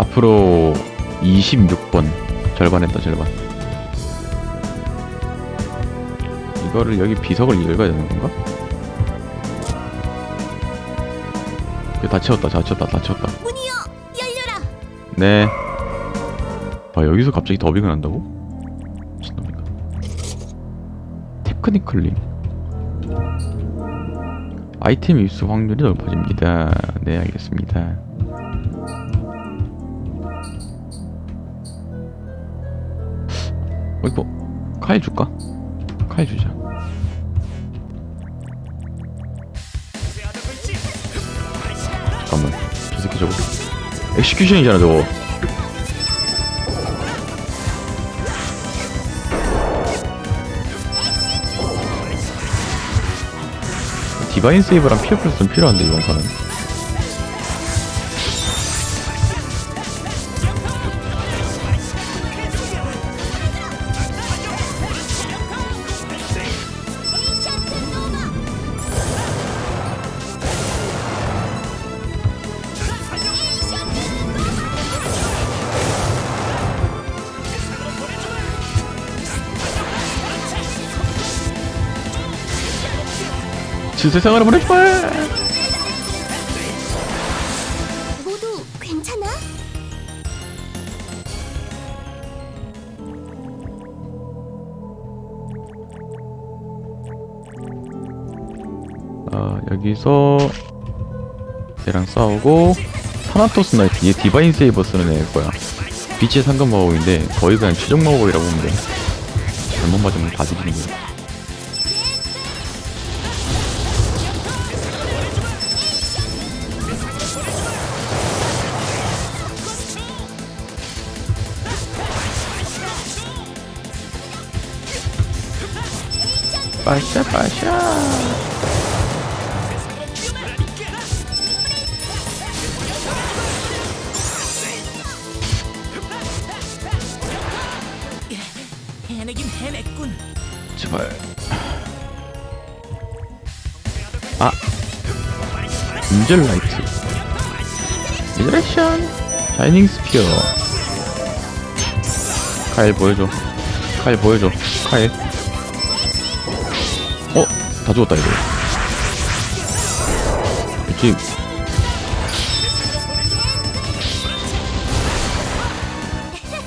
앞으로 26번 절반 했다 절반 이거를 여기 비석을 읽어야 되는 건가? 다 채웠다 다 채웠다 다 채웠다 문이여 열려라. 네. 아 여기서 갑자기 더빙을 한다고? 미친놈인가? 테크니컬리 아이템 입수 확률이 높아집니다. 네 알겠습니다. 어 이거 카일 줄까? 카일 주자. 잠깐만 저 새끼 저거 엑시큐션이잖아 저거 디바인 세이브랑 피어 플러스는 필요한데 이번 판은 지세상으로 보낼 거야 모두 괜찮아? 아 여기서 얘랑 싸우고 타나토스 나이트 얘 디바인 세이버 쓰는 애일 거야. 빛의 상금 마법인데 거의 그냥 최종 마법이라고 보면 돼. 잘못 맞으면 다 뒤지는 거야 빠샤 빠샤. 해내긴. 제발. 아. 인젤 라이트. 리그레션. 샤이닝 스피어. 카일 보여줘. 카일 보여줘. 어? 다 죽었다 이거 그치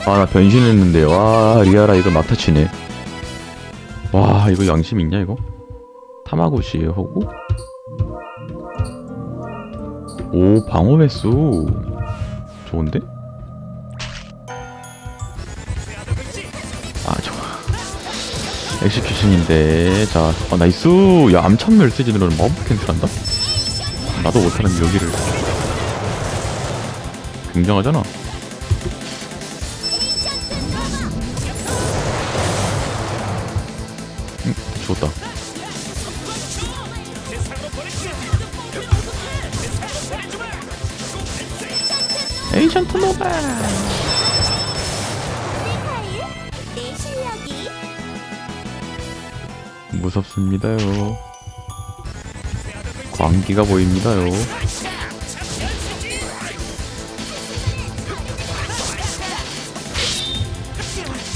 아나 변신했는데 와 리아라 이거 막타치네 와 이거 양심 있냐 이거? 타마고시 호구? 오 방어 횟수 좋은데? 엑시큐션인데 자 어, 나이스. 야 암천멸 시즌으로는 마법 캔슬한다? 나도 못하는 여기를. 굉장하잖아 무섭습니다요. 광기가 보입니다요.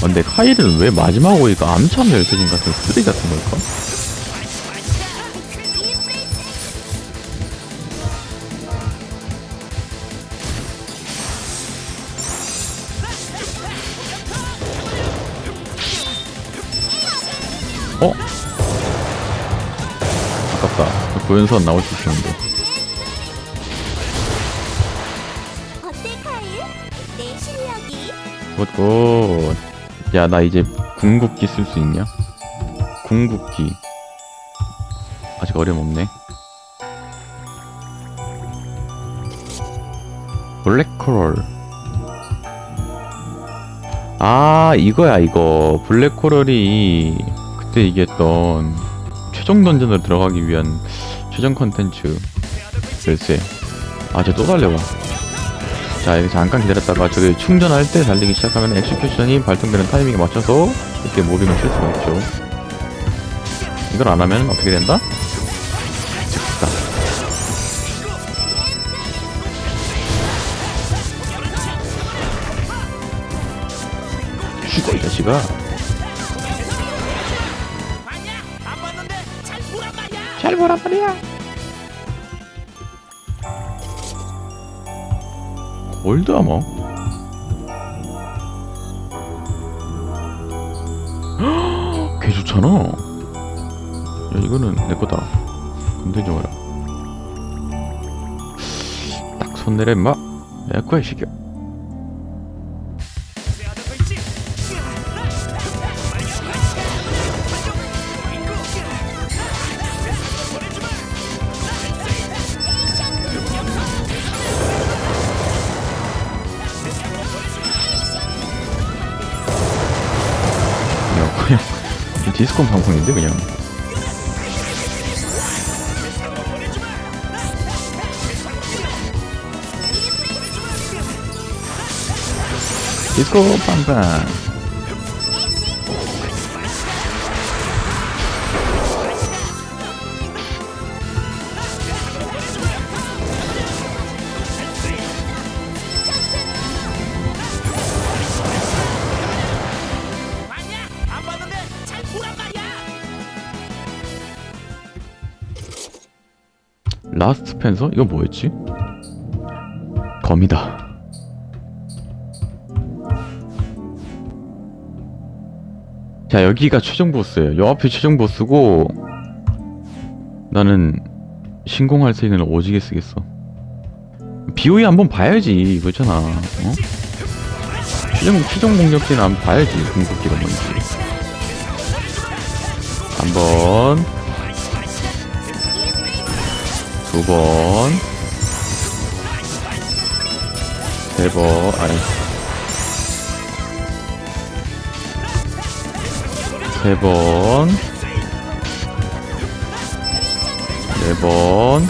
아, 근데 카일은 왜 마지막 오이가 암참 열쇠진 같은 쓰레기 같은 걸까? 고연선 나올 수 있었는데. 굿굿. 야, 나 이제 궁극기 쓸 수 있냐? 궁극기. 아직 어려움 없네. 블랙코럴. 아, 이거야, 이거. 블랙코럴이 그때 얘기했던 최종 던전으로 들어가기 위한 최종 컨텐츠. 열쇠 아저 또 달려와. 자 여기 잠깐 기다렸다가 저기 충전할 때 달리기 시작하면 엑시큐션이 발동되는 타이밍에 맞춰서 이렇게 모빙을 쓸 수가 있죠. 이걸 안하면 어떻게 된다? 됐다 죽어 이 자식아. 잘 말이야. 골드 아머 개 좋잖아. 야 이거는 내 거다. 건들지 마라 딱 손 내려 임마. 내 거야 이새 디스콘 방송인데 그냥. 디스코 빵빵 펜서? 이거 뭐였지? 검이다 자 여기가 최종 보스예요 요 앞이 최종 보스고 나는 신공할 수 있는 오지게 쓰겠어 BOE 한번 봐야지 그렇잖아 어? 최종, 최종 공격기는 한번 봐야지 궁극기가 뭔지 한번 두 번, 세 번, 아니, 세 번, 네 번,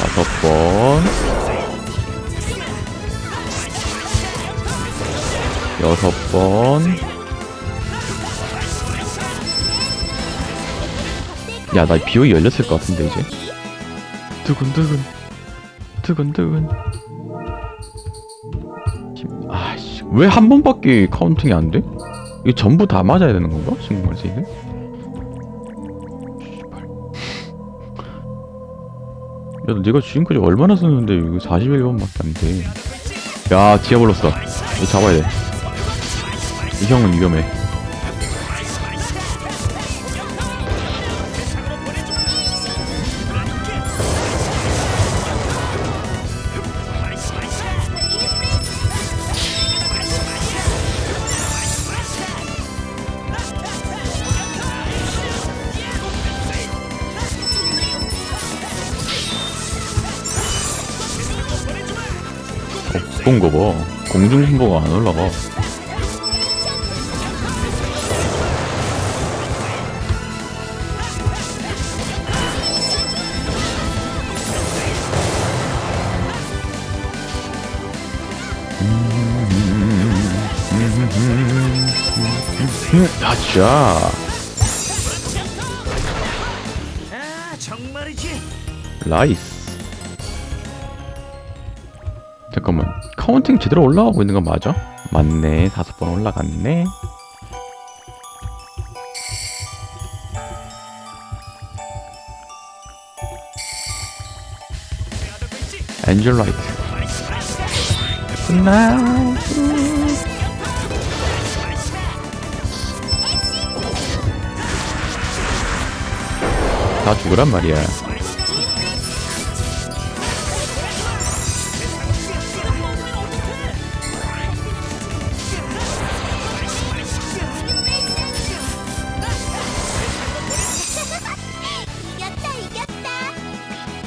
다섯 번, 여섯 번, 야, 나 비오이 열렸을 것 같은데, 이제. 두근두근. 두근두근. 심- 아씨, 왜 한 번밖에 카운팅이 안 돼? 이거 전부 다 맞아야 되는 건가? 수 있는? 씨발. 야, 내가 지금까지 얼마나 썼는데 이거 41번밖에 안 돼. 야, 디아블로스. 이거 잡아야 돼. 이 형은 위험해. 공중 분보가 안 올라가. 아 정말이지. 라이스. 카운팅 제대로 올라가고 있는 거 맞아? 맞네. 다섯 번 올라갔네. 엔젤 라이트. 나. 다 죽으란 말이야.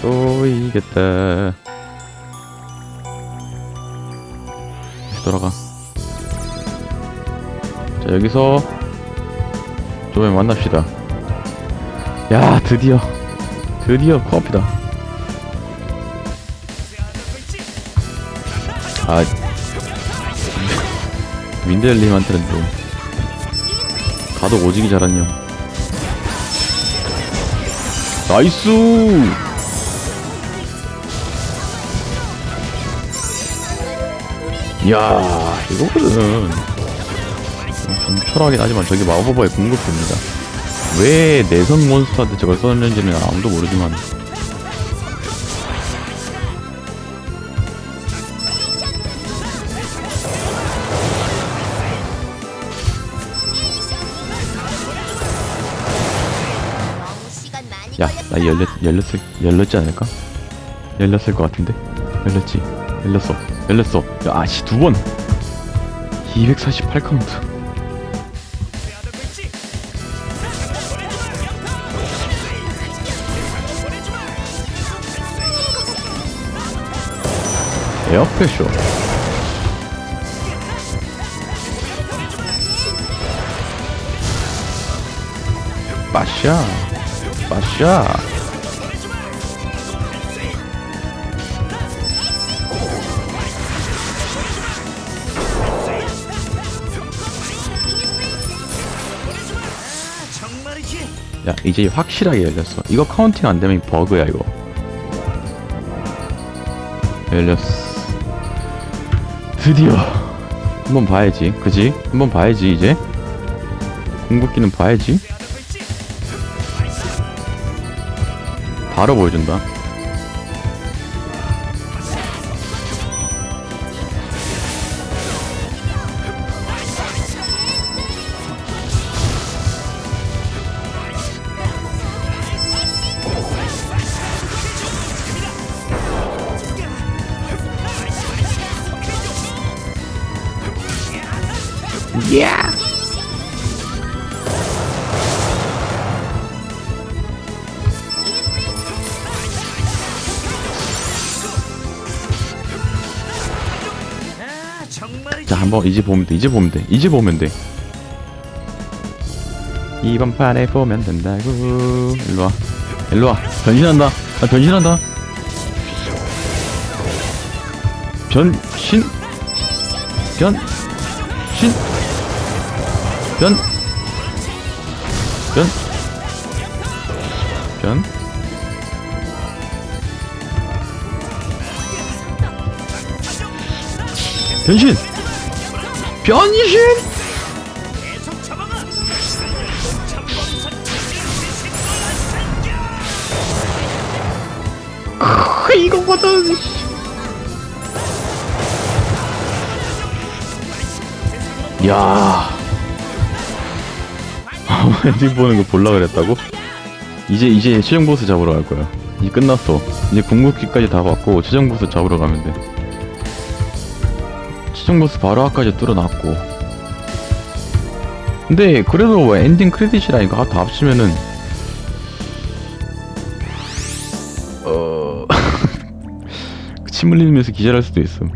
또 이겼다. 돌아가. 자, 여기서 좀에 만납시다. 야, 드디어. 드디어 코앞이다. 아. 윈델님한테는 좀. 가도 오지기 잘한 형. 나이스! 야 이거거든 좀 철학이긴 하지만 저게 마법의 궁극기입니다 왜 내성 몬스터한테 저걸 썼는지는 아무도 모르지만 야. 나 열렸, 열렸을, 열렸지 않을까? 열렸을 것 같은데? 열렸지. 열렸어. 열렸어. 야, 아씨, 두 번! 248 카운트. 에어프레셔. 빠샤. 빠샤. 야 이제 확실하게 열렸어. 이거 카운팅 안 되면 버그야 이거. 열렸어. 드디어. 한번 봐야지. 그지? 한번 봐야지 이제. 궁극기는 봐야지. 바로 보여준다 자 한번 이제 보면 돼 이제 보면 돼 이제 보면 돼. 이번 판에 보면 된다고. 일로와. 일로와. 변신한다. 나 변신한다. 변신. 변신. 변. 변, 변, 변신! 변신! 크, 이거거든. 야. 엔딩 보는 거 볼라 그랬다고? 이제 이제 최종 보스 잡으러 갈 거야. 이제 끝났어. 이제 궁극기까지 다 봤고 최종 보스 잡으러 가면 돼. 최종 보스 바로 앞까지 뚫어놨고. 근데 그래도 엔딩 크레딧이라니까 다 합치면은 어. 침 흘리면서 기절할 수도 있음.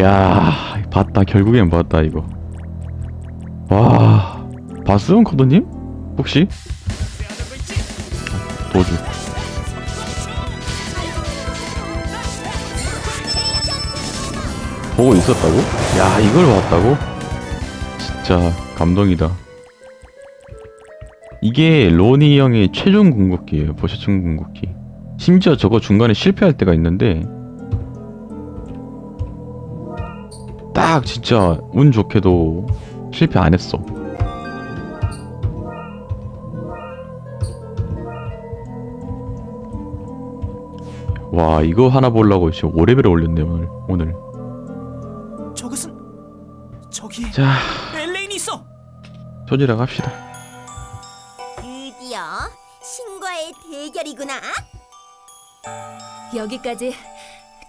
야, 봤다. 결국엔 봤다 이거. 와, 봤음 코드님? 혹시? 도주. 보고 있었다고? 야, 이걸 봤다고? 진짜 감동이다. 이게 로니 형의 최종 궁극기예요. 보셔충 궁극기. 심지어 저거 중간에 실패할 때가 있는데 딱 진짜 운 좋게도 실패 안 했어. 와 이거 하나 보려고 지금 5레벨 올렸네 오늘 오늘 저기 자 엘레인이 있어. 조지락 합시다 드디어 신과의 대결이구나. 여기까지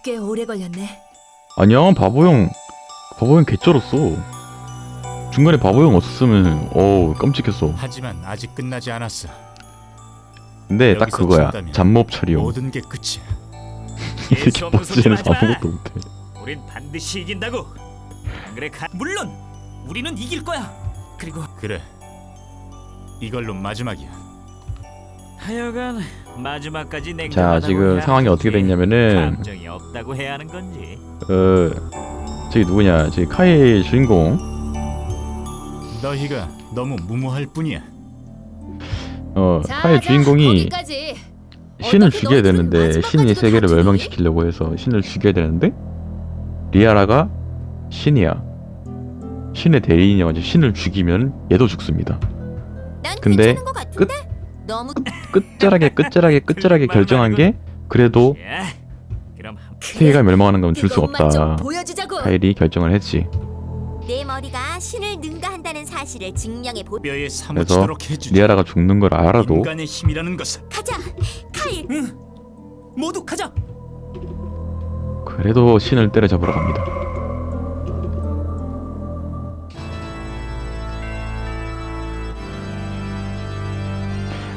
꽤 오래 걸렸네. 아니야 바보형 바보형 개쩔었어 중간에 바보형 없었으면 어우 깜찍했어 하지만 아직 끝나지 않았어. 근데 딱 여기서 그거야 잠몹 처리형 모든 게 끝이야. 이 새끼 예수 없는 소리 버스에는 하지 마. 아무것도 못해 우린 반드시 이긴다고. 안 그래 가. 물론 우리는 이길 거야. 그리고 그래. 이걸로 마지막이야. 하여간 마지막까지 냉. 자 지금 상황이 어떻게 됐냐면은 감정이 없다고 해야 하는 건지. 어 저기 누구냐 저기 카이의 주인공 너희가 너무 무모할 뿐이야. 어 자, 카이의 자, 주인공이 거기까지. 신을 죽여야 되는데 신이 세계를? 멸망시키려고 해서 신을 죽여야 되는데 리아라가 신이야. 신의 대리인이어가지고 신을 죽이면 얘도 죽습니다. 난 근데 같은데? 너무 끝자락에 끝자락에 끝자락에 결정한 게 그래도 한- 세계가 멸망하는 건 줄 수 없다. 카일이 결정을 했지. 내 머리가 신을 능가한다는 사실을 증명해 보. 뼈에 그래서 사무치도록 해주지. 리아라가 죽는 걸 알아도 인간의 힘이라는 것은 가자, 카일. 모두 가자. 그래도 신을 때려잡으러 갑니다.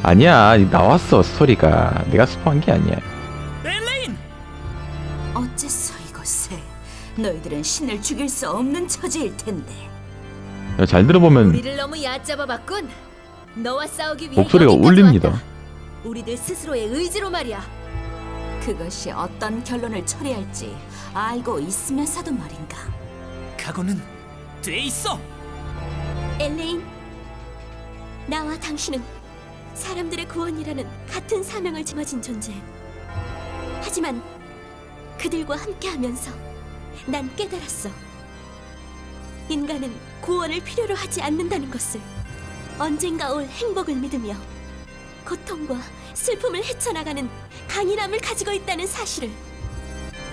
아니야 나왔어 스토리가 내가 스포한 게 아니야 엘레인, 어째서 이것에 너희들은 신을 죽일 수 없는 처지일 텐데. 야, 잘 들어보면 우리를 너무 얕잡아 봤군. 너와 싸우기 위해 목소리가 여기까지 울립니다. 왔다. 우리들 스스로의 의지로 말이야. 그것이 어떤 결론을 초래할지 알고 있으면서도 말인가. 각오는 돼 있어. 엘레인, 나와 당신은 사람들의 구원이라는 같은 사명을 짊어진 존재. 하지만 그들과 함께하면서 난 깨달았어. 인간은 구원을 필요로 하지 않는다는 것을 언젠가 올 행복을 믿으며 고통과 슬픔을 헤쳐나가는 강인함을 가지고 있다는 사실을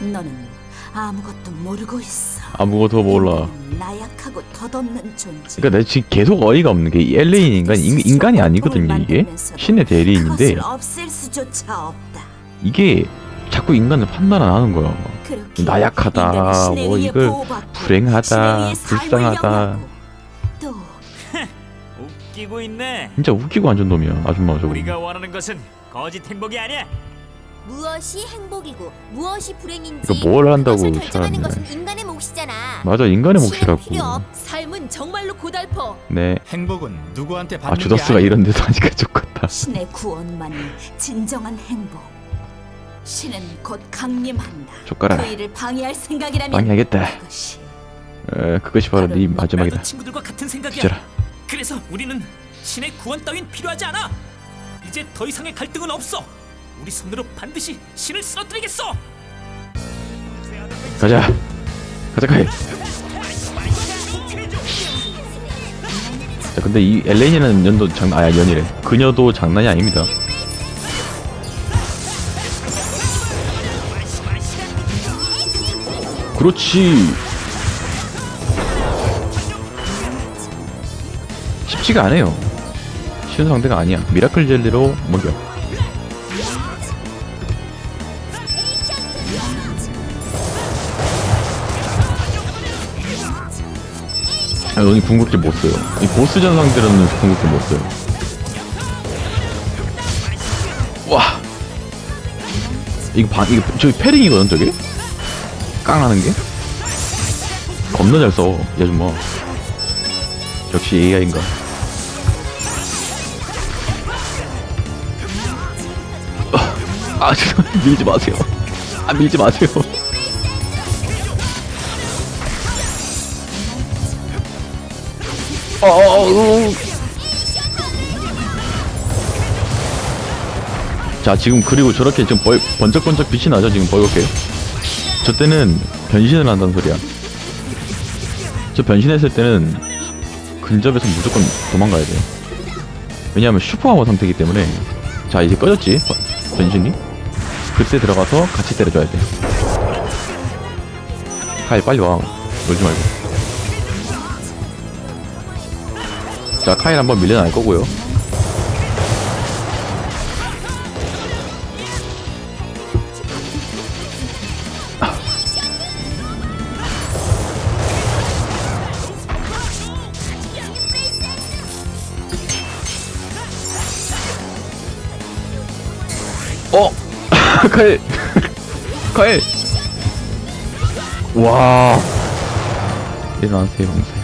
너는 아무것도 모르고 있어. 아무것도 몰라 나약하고 덧없는 존재. 그러니까 내가 지금 계속 어이가 없는 게 엘레인 인간 인, 인간이 아니거든요 이게 신의 대리인인데 그것을 없앨 수조차 없다. 이게 자꾸 인간을 판단 안 하는 거야 그렇게 나약하다, 뭐 의해 이걸 보호받고 불행하다, 신에 의해 삶을 불쌍하다. 또 웃기고 있네. 진짜 웃기고 앉은 놈이야 아줌마 저거 우리가 원하는 것은 거짓 행복이 아니야. 무엇이 행복이고 무엇이 불행인지 그러니까 뭘 한다고 그것을 결정하는 살았네. 것은 인간의 몫이잖아. 맞아 인간의 몫이라고 필요 없. 삶은 정말로 고달퍼. 네 행복은 누구한테 아 받는 게 주더스가 아니야. 이런 데서 하니까 좋겠다 신의 구원만이 진정한 행복. 신은 곧 강림한다. 그 일을 방해할 생각이라면 방해하겠다 그것이 에, 그것이 바로 네 마지막이다 나도 친구들과 같은 생각이야. 뒤져라 그래서 우리는 신의 구원 따윈 필요하지 않아. 이제 더 이상의 갈등은 없어. 우리 손으로 반드시 신을 쓰러뜨리겠어. 가자. 가자 카일 자 근데 이 엘레인이라는 연도 장 아야 연이래. 그녀도 장난이 아닙니다. 그렇지. 쉽지가 않아요. 쉬운 상대가 아니야. 미라클 젤리로 먹여 너는 궁극기 못 써요. 이 보스 전 상대로는 궁극기 못 써요. 와. 이거 반, 이거, 저기 패링이거든, 저게? 깡 하는 게? 겁나 잘 써, 이 아줌마. 역시 AI인가. 아, 죄송 밀지 마세요. 아, 밀지 마세요. 자 지금 그리고 저렇게 지금 벌, 번쩍번쩍 빛이 나죠? 지금 벌겋게? 저 때는 변신을 한다는 소리야. 저 변신했을 때는 근접에서 무조건 도망가야 돼요. 왜냐하면 슈퍼하머 상태이기 때문에. 자 이제 꺼졌지? 번- 변신이? 그때 들어가서 같이 때려줘야 돼. 카일 빨리 와. 놀지 말고 자 카일 한번 밀려날 거고요. 어? 카일. 카일. 와. 일어나세요 용사요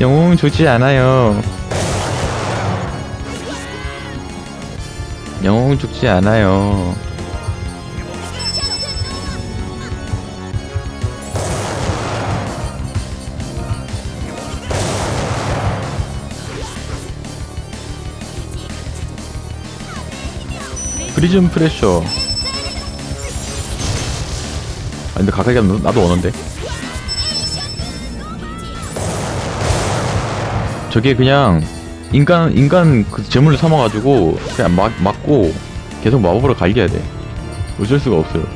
영웅 좋지 않아요. 영웅 죽지 않아요. 프리즘 프레셔. 아 근데 가까이 가면 나도 오는데 저게 그냥 인간 인간 그 재물을 삼아가지고 그냥 막 맞고 계속 마법으로 갈겨야 돼 어쩔 수가 없어요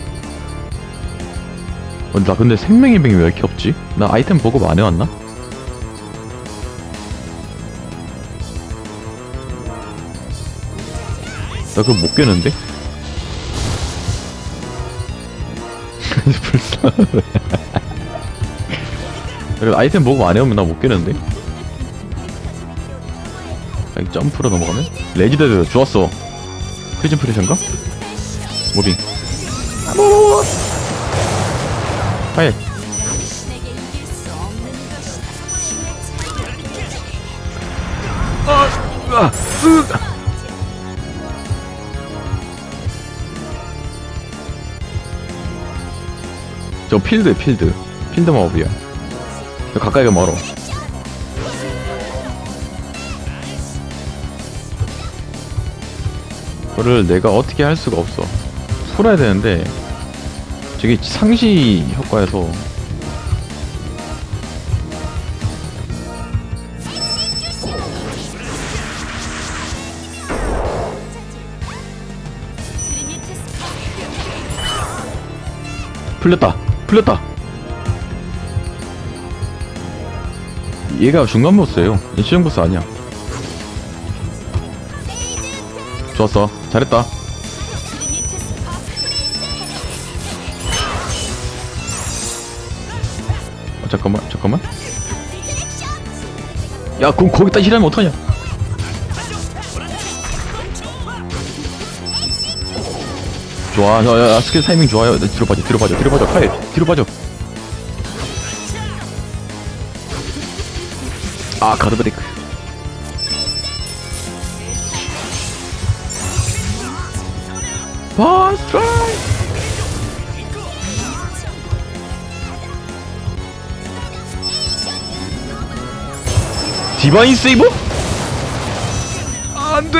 어, 나 근데 생명의 병이 왜 이렇게 없지? 나 아이템 보급 안 해왔나? 나 그거 못 깨는데? 불쌍하네 그래 아이템 보급 안 해오면 나 못 깨는데? 여기 점프로 넘어가면? 레지데드 좋았어 프리즌 프레션가? 무빙 파일 없는 것이다. 저 필드 필드 필드 마법이야 저 가까이 가면 얼어 그거를 내가 어떻게 할 수가 없어. 풀어야 되는데 저게 상시 효과여서. 풀렸다. 풀렸다. 얘가 중간 보스예요. 얘 시정 보스 아니야. 좋았어 잘했다. 어, 잠깐만 잠깐만. 야 그럼 거기다 힐하면 어떡하냐? 좋아 야, 야, 야, 스킬 타이밍 좋아요. 나 뒤로 빠져 뒤로 빠져 뒤로 빠져. 카이 뒤로 빠져. 아 가드 브레이크 디바인 세이브? 안돼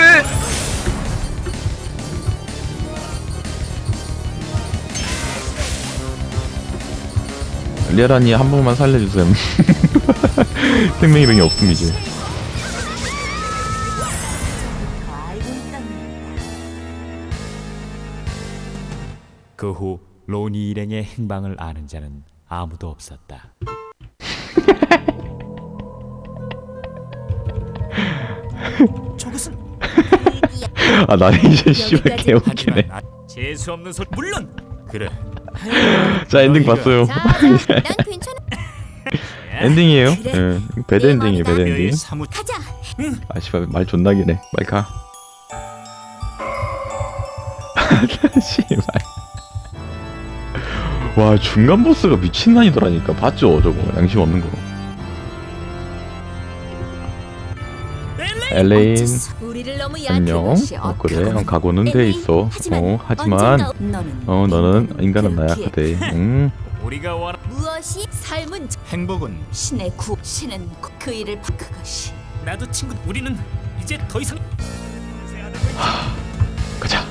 리아라니 한 번만 살려주세요 생명의 병이 없음 이제 그 후 로니 일행의 행방을 아는 자는 아무도 없었다. 저것은 아 나레이션 씨발 여기까지. 개웃기네. 하지만 아, 재수 없는 소리. 물론 그래. 자 엔딩 봤어요. 자, 자, 난 괜찮아. 엔딩이에요? 그래. 예. 배드 엔딩이에요 배드 엔딩. 사무 가자. 아 씨발 말 존나 기네. 빨리 가. 씨발. 와 중간 보스가 미친 난이더라니까. 봤죠 저거. 양심 없는 거 엘레인 안녕. 어 그래. 어, 각오는 돼 있어. 어 하지만 어 너는 인간은 나약하대 응. 우리가 원하 무엇이 삶은 행복은 신의 구 신은 그 일을 바- 그것이. 나도 친구 우리는 이제 더 이상 가자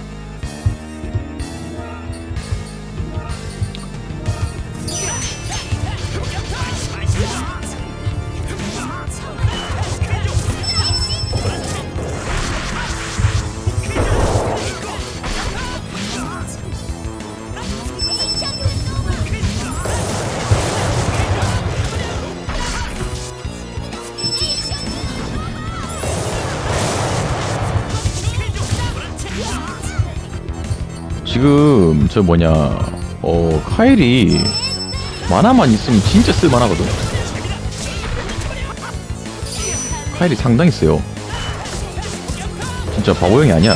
저 뭐냐 어 카일이 만화만 있으면 진짜 쓸만하거든. 카일이 상당히 세요. 진짜 바보형이 아니야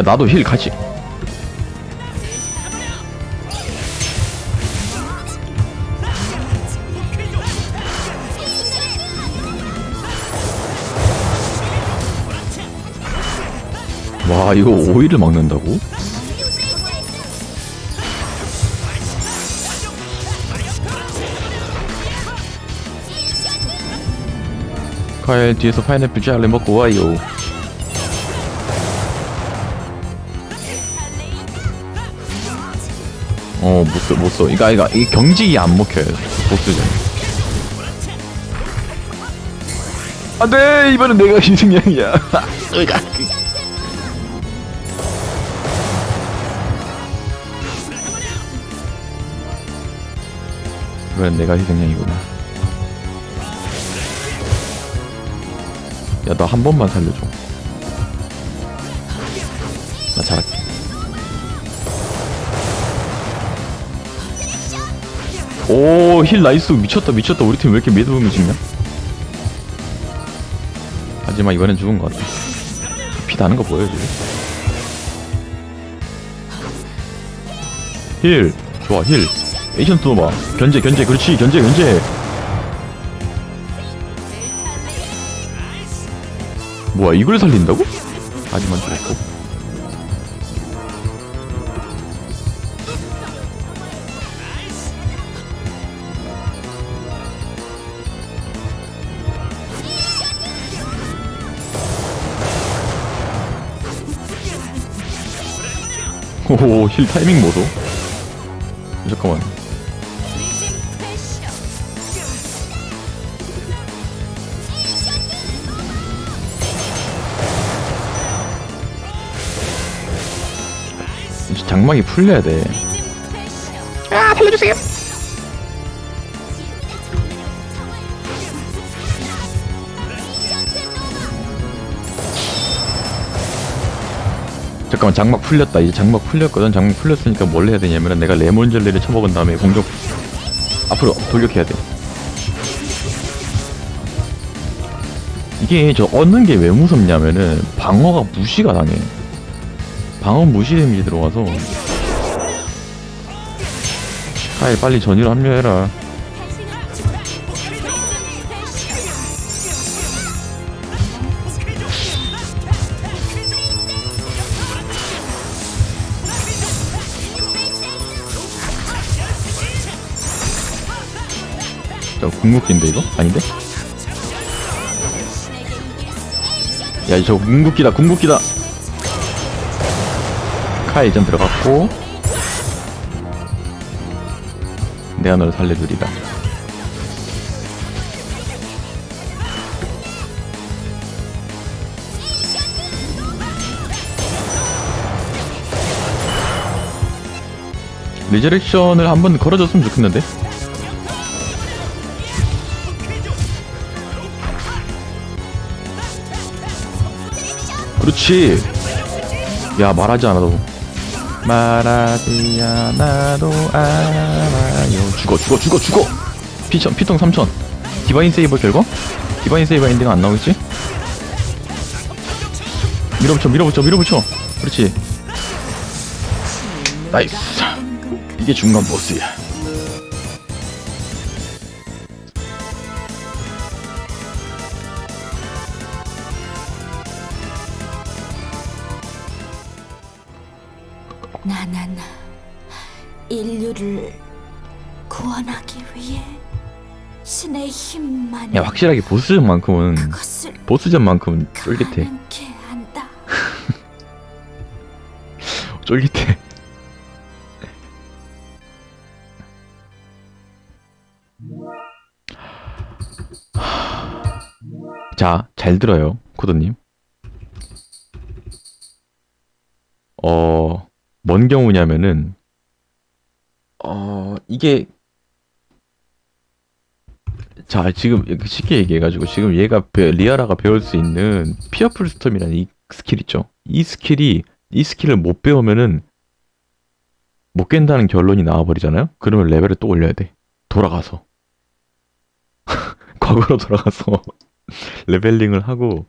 야 나도 힐 같이 와 이거 오이를 막는다고? 카일 뒤에서 파인애플 잘 먹고 와요 어, 못 써, 못 써. 이거, 이거, 이 경직이 안 먹혀요. 보스전. 안 돼! 이번엔 내가 희생양이야. 으가. 이번엔 내가 희생양이구나. 야, 나 한 번만 살려줘. 나 잘할게. 오, 힐 나이스. 미쳤다, 미쳤다. 우리 팀 왜 이렇게 매듭음이 죽냐? 하지만 이번엔 죽은 것 같아. 피 나는 거 보여요, 지금? 힐. 좋아, 힐. 에이션트 노바. 견제, 견제. 그렇지, 견제, 견제. 뭐야, 이걸 살린다고? 하지만 죽었고. 오, 힐 타이밍 보소. 잠깐만. 장막이 풀려야 돼. 아, 살려주세요. 잠깐만 장막 풀렸다. 이제 장막 풀렸거든. 장막 풀렸으니까 뭘 해야 되냐면은 내가 레몬 젤리를 쳐먹은 다음에 공격 앞으로 돌격해야 돼. 이게 저 얻는 게 왜 무섭냐면은 방어가 무시가 당해. 방어 무시 데미지 들어와서. 아이 빨리 전위로 합류해라 궁극기인데 이거? 아닌데? 야 저 궁극기다 궁극기다 카이 전 들어갔고 내가 너를 살려주리다 리저렉션을 한번 걸어줬으면 좋겠는데 그렇지. 야 말하지 않아도 말하지 않아도 알아요. 죽어 죽어 죽어 죽어. 피천 피통 3천. 디바인 세이버 결과? 디바인 세이버 엔딩 안 나오겠지? 밀어붙여 밀어붙여 밀어붙여. 그렇지. 나이스. 이게 중간 보스야. 나는 인류를 구원하기 위해 신의 힘만 야 확실하게 보스전만큼은 그것을 보스전만큼은 쫄깃해. 가능케 한다. 쫄깃해. 자, 잘 들어요, 코드님. 어, 뭔 경우냐면은, 어, 이게, 자, 지금 쉽게 얘기해가지고, 지금 얘가, 배- 리아라가 배울 수 있는 피어풀 스톰이라는 이 스킬 있죠? 이 스킬이, 이 스킬을 못 배우면은, 못 깬다는 결론이 나와버리잖아요? 그러면 레벨을 또 올려야 돼. 돌아가서. 과거로 돌아가서 레벨링을 하고